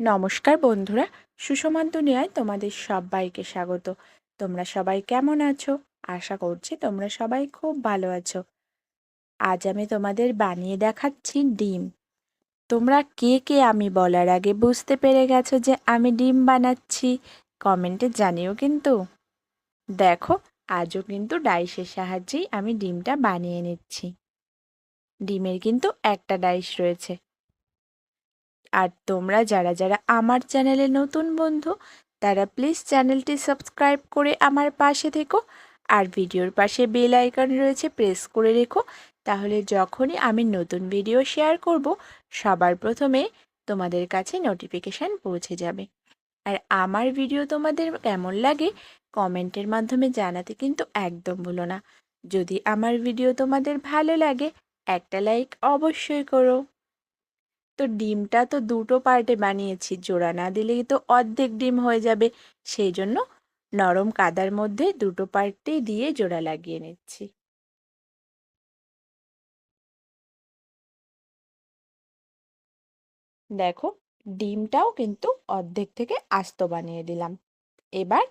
নমস্কার বন্ধুরা সুষমান দুনিয়ায় তোমাদের সবাইকে স্বাগত। তোমরা সবাই কেমন আছো? আশা করছি তোমরা সবাই খুব ভালো আছো। আজ আমি তোমাদের বানিয়ে দেখাচ্ছি ডিম। তোমরা কে কে আমি বলার আগে বুঝতে পেরে গেছো যে আমি ডিম বানাচ্ছি? কমেন্টে জানিও কিন্তু। দেখো, আজও কিন্তু ডাইসের সাহায্যেই আমি ডিমটা বানিয়ে নিচ্ছি। ডিমের কিন্তু একটা ডাইস রয়েছে। আর তোমরা যারা যারা আমার চ্যানেলে নতুন বন্ধু, তারা প্লিজ চ্যানেলটি সাবস্ক্রাইব করে আমার পাশে থেকো। আর ভিডিওর পাশে বেল আইকন রয়েছে, প্রেস করে রেখো। তাহলে যখনই আমি নতুন ভিডিও শেয়ার করব, সবার প্রথমে তোমাদের কাছে নোটিফিকেশান পৌঁছে যাবে। আর আমার ভিডিও তোমাদের কেমন লাগে, কমেন্টের মাধ্যমে জানাতে কিন্তু একদম ভুলো না। যদি আমার ভিডিও তোমাদের ভালো লাগে, একটা লাইক অবশ্যই করো। তো ডিমটা তো দুটো পার্টে বানিয়েছি, জোড়া না দিলেই তো অর্ধেক ডিম হয়ে যাবে। সেই জন্য নরম কাদার মধ্যে দুটো পার্টেই দিয়ে জোড়া লাগিয়ে নিচ্ছি। দেখো, ডিমটাও কিন্তু অর্ধেক থেকে আস্ত বানিয়ে দিলাম। এবার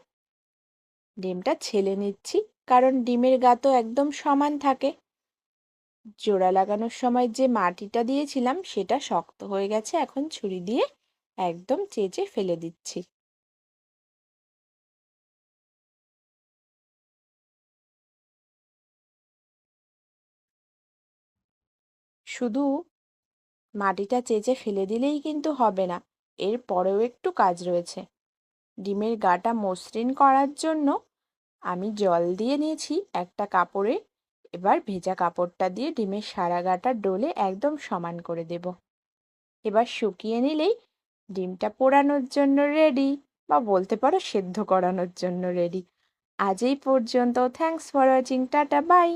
ডিমটা ছেলে নিচ্ছি, কারণ ডিমের গা তো একদম সমান থাকে। জোড়া লাগানোর সময় যে মাটিটা দিয়েছিলাম, সেটা শক্ত হয়ে গেছে। এখন ছুরি দিয়ে একদম চেঁচে ফেলে দিচ্ছি। শুধু মাটিটা চেঁচে ফেলে দিলেই কিন্তু হবে না, এর পরেও একটু কাজ রয়েছে। ডিমের গাটা মসৃণ করার জন্য আমি জল দিয়ে নিয়েছি একটা কাপড়ে। এবার ভেজা কাপড়টা দিয়ে ডিমের সারা গাটা ডোলে একদম সমান করে দেব। এবার শুকিয়ে নিলেই ডিমটা পোড়ানোর জন্য রেডি বা বলতে পারো সেদ্ধ করানোর জন্য রেডি আজ এই পর্যন্ত। Thanks for watching tata bye